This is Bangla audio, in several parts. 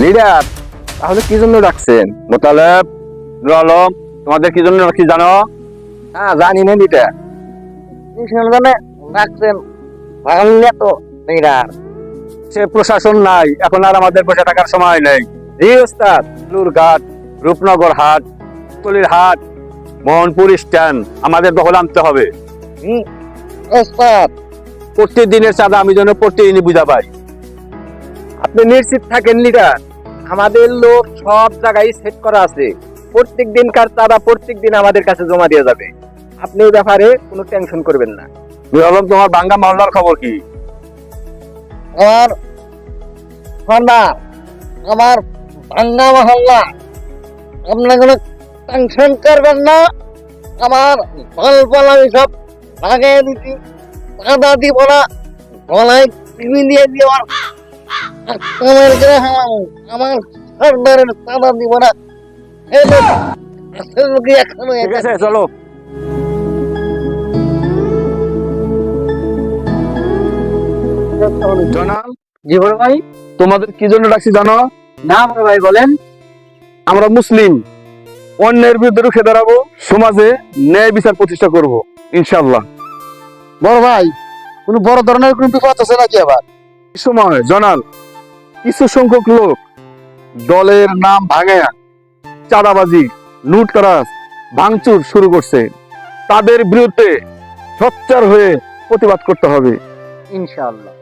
লিডার তাহলে কি জন্য ডাকছেন মোতালেব আলম, তোমাদের কি জন্য রাখছি জানো? হ্যাঁ জানি না লিডার মানে রাখছেন ভাঙলে তো লিডার সে প্রশাসন নাই, এখন আর আমাদের বসে থাকার সময় নেই। জি, ওস্তাদ। লুরঘাট রূপনগর হাট কলির হাট, মোহনপুর স্ট্যান্ড, আমাদের দখল আনতে হবে। ওস্তাদ। প্রতিদিনের চাঁদা আমি যেন প্রতিদিনই বুঝা পাই। আপনি নিশ্চিত থাকেন লিডার আমাদের লোক সব জায়গায় সেট করা আছে। প্রত্যেক দিনকার চাঁদা প্রত্যেক দিন আমাদের কাছে জমা দিয়ে যাবে। আপনি এই ব্যাপারে কোনো টেনশন করবেন না। আলম তোমার বাঙ্গা মহল্লার খবর কি? আমার ঠান্ডা আমার ভাঙ্গা মহল্লা আপনি কোনো টেনশন করবেন না। আমার ফল ফল আমি সব লাগাই দিচ্ছি টাকা দিব না গলায় টিভি দিয়ে দিয়ে আমার আমার আমার টাকা দিব না। ঠিক আছে চলো। জনাল জি বড় ভাই। তোমাদের কি জন্য ডাকছি জানো? না বড় ভাই বলেন। আমরা মুসলিম। অন্যের বিরুদ্ধে রুখে দাঁড়াবো সমাজে ন্যায় বিচার প্রতিষ্ঠা করব ইনশাল্লাহ বড় ভাই কোন বড় ধরনের কোন বিপদ আছে নাকি আবার? সময় জনাল কিছু সংখ্যক লোক দলের নাম ভাঙায়া চাঁদাবাজি লুটতরাজ ভাঙচুর শুরু করছে। তাদের বিরুদ্ধে সোচ্চার হয়ে প্রতিবাদ করতে হবে। ইনশাআল্লাহ।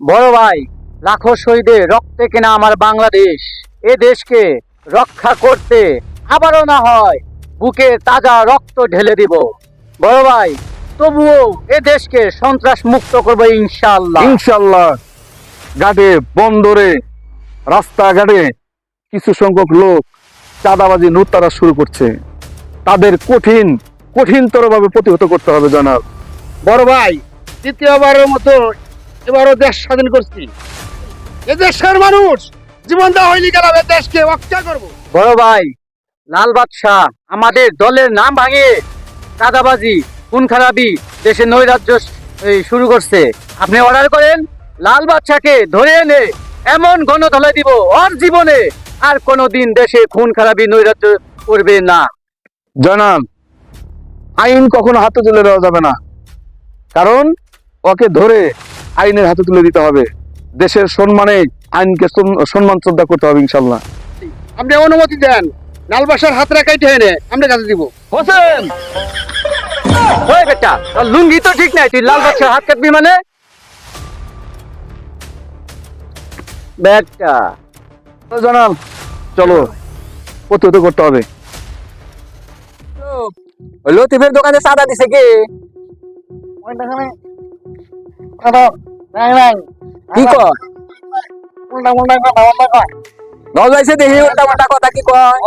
বড় ভাই লাখো শহীদের রক্তে কেনা আমার বাংলাদেশ। এ দেশকে রক্ষা করতে আবারও না হয় বুকে তাজা রক্ত ঢেলে দিব। বড় ভাই তবুও এ দেশকে সন্ত্রাস মুক্ত করব ইনশাআল্লাহ। ইনশাল্লাহ ঘাটে বন্দরে রাস্তাঘাটে কিছু সংখ্যক লোক চাঁদাবাজি লুটতরাজ শুরু করছে। তাদের কঠিন কঠিনতর ভাবে প্রতিহত করতে হবে জনাব। বড় ভাই দ্বিতীয়বারের মতো এবারও দেশ স্বাধীন করছি। এ দেশের মানুষ জীবন দেওয়া হইলি গেলাম এ দেশকে রক্ষা করব। বড় ভাই লাল বাদশাহ আমাদের দলের নাম ভাঙে। কাদাবাজি খুন খারাপি দেশে নৈরাজ্য শুরু করছে। আপনি অর্ডার করেন। লাল বাদশাকে ধরে এনে এমন গণধলাই দিব ওর জীবনে। আর কোনোদিন দেশে খুন খারাপি নৈরাজ্য করবে না। জনাব আইন কখনো হাতে তুলে দেওয়া যাবে না। কারণ ওকে ধরে আইনের হাতে তুলে দিতে হবে। দেশের সম্মানে আইনকে সম- সম্মান শ্রদ্ধা করতে হবে ইনশাল্লাহ আপনি অনুমতি দেন। লালবাসার হাত রাখাইতে এনে আমরা কাছে দিব। হোসেন! ওই বেটা লুঙ্গি তো ঠিক নাই। তুই লাল বাদশার হাত কাটবি মানে? তো জনাব চলো। প্রতিহত করতে হবে। লতিফের দোকানে সাদা দিছে কে? কি আইছে দেখি উল্টা পাল্টা কথা কি কয়?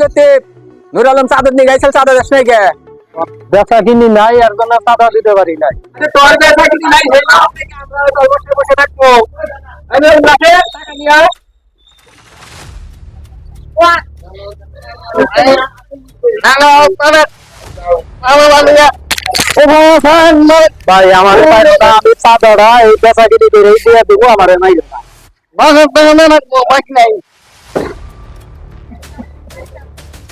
লতিফ নুর আলম চাদর নিয়ে গাইছিল চাদর নাই কে? বেচা কিনি নাই আর জন্য চাদর দিতে পারি নাই। তোর বেচা কিনি নাই আমরা বসে থাকব। আমি টাকা নিয়ে ভাই আমার চাদরা এই বেচা কিনি করে দিয়ে দেবো আমার নাই।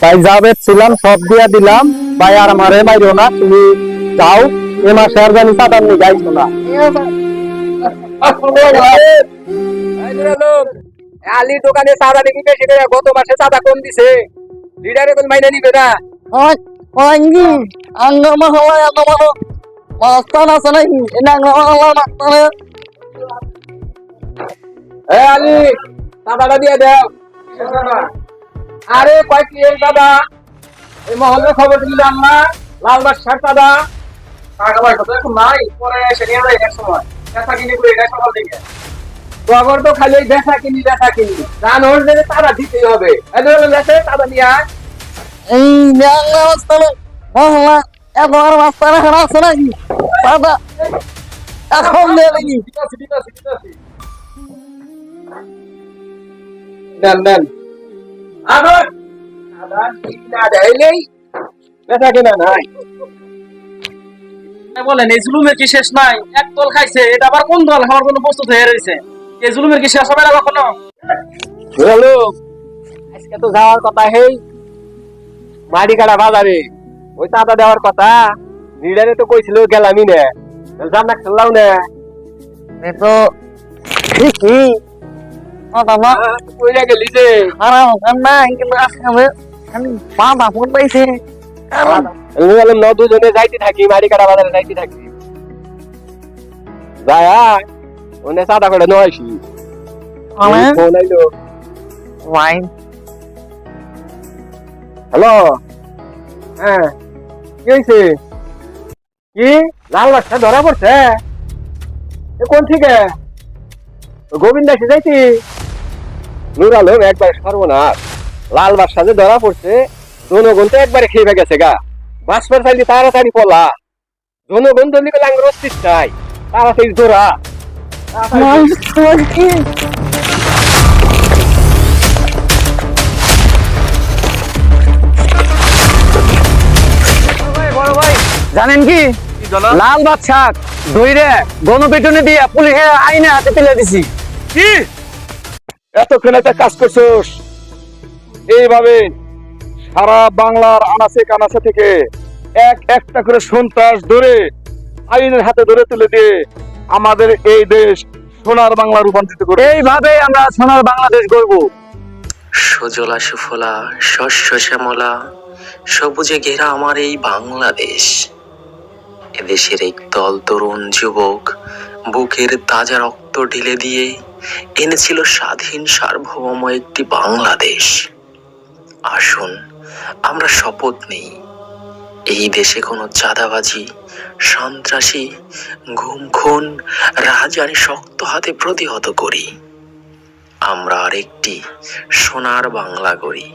ভাই যা ছিলাম সব দিয়া দিলাম। ভাই আর আমারে মাইরো না তুমি যাও। এ মাসে আর জানি নিয়ে যাইছো না। আলি দোকানে চাঁদা নাকি বেশি করে গত মাসে চাঁদা কম দিছে। লিডারে কোন মাইনে নিবে না। mahala maksana এ আলি চাঁদাটা দিয়ে দাও। আরে কয় কি এই দাদা? এই মহল্লার খবর দিলাম না লালবাগ সার দাদা। টাকা পয়সা তো এখন নাই পরে এসে নিয়ে এক সময়। দেখা কিনি করে এটা সকাল থেকে তখন তো খালি দেখা কিনি দেখা কিনি। রান তারা দিতেই হবে। এই লেখে তারা নিয়ে আয়। ঠিক আছে ঠিক আছে ঠিক আছে দেন দেন। আবার? আবার না দেয়লেই দেখা কিনা নাই। বলেন এই জুলুমের কি শেষ নাই? এক দল খাইছে এটা আবার কোন দল? খাওয়ার জন্য প্রস্তুত হয়ে রয়েছে। এই জুলুমের কি শেষ হবে না কখনো? হ্যালো আজকে তো যাওয়ার কথা হেই। মাটি কাটা বাজারে। ওই চাঁদা দেওয়ার কথা। লিডারে তো কইছিল গেলামই না। যাম না। খেললাম না তো ঠিকই কথা কইরা গেলি যে খারাপ হোক কিন্তু আজকে আমি আমি বাধা পড়তেছে আমি বললাম ন দুজনে যাইতে থাকি মাটি কাটা বাজারে যাইতে থাকি যায় ওনে চাঁদা করে নয়সি ফোন আইলো ভাই হ্যালো হ্যাঁ কি হয়েছে কি লাল বাচ্চা ধরা পড়ছে এ কোন থেকে গোবিন্দ এসে যাইতি নুর আলম একবার সর্বনাশ। লাল বাচ্চা যে ধরা পড়ছে জনগণ তো একবারে খেয়ে গেছে গা। বাঁচবার চাইলে তাড়াতাড়ি পলা। জনগণ দলিকে লাঙ্গর অস্তিত্ব চাই তাড়াতাড়ি ধরা। ভাই জানেন কি? লাল বাদশাহ দইরে গণপিটুনি দিয়ে পুলিশের আইনে হাতে তুলে দিছি। কি? এতক্ষণ একটা কাজ করছোস। এইভাবে সারা বাংলার আনাচে কানাচে থেকে এক একটা করে সন্ত্রাস ধরে আইনের হাতে ধরে তুলে দিয়ে আমাদের এই দেশ সোনার বাংলা রূপান্তরিত করে এইভাবে আমরা সোনার বাংলাদেশ গড়ব। সুজলা সুফলা শস্য শ্যামলা সবুজে ঘেরা আমার এই বাংলাদেশ। এদেশের এক দল তরুণ যুবক বুকের তাজা রক্ত ঢেলে দিয়ে এনেছিল স্বাধীন সার্বভৌম একটি বাংলাদেশ। আসুন, আমরা শপথ নেই। এই দেশে কোনো চাঁদাবাজি, সন্ত্রাসী ঘুম খুন রাজানি শক্ত হাতে প্রতিহত করি। আমরা আরেকটি সোনার বাংলা গড়ি।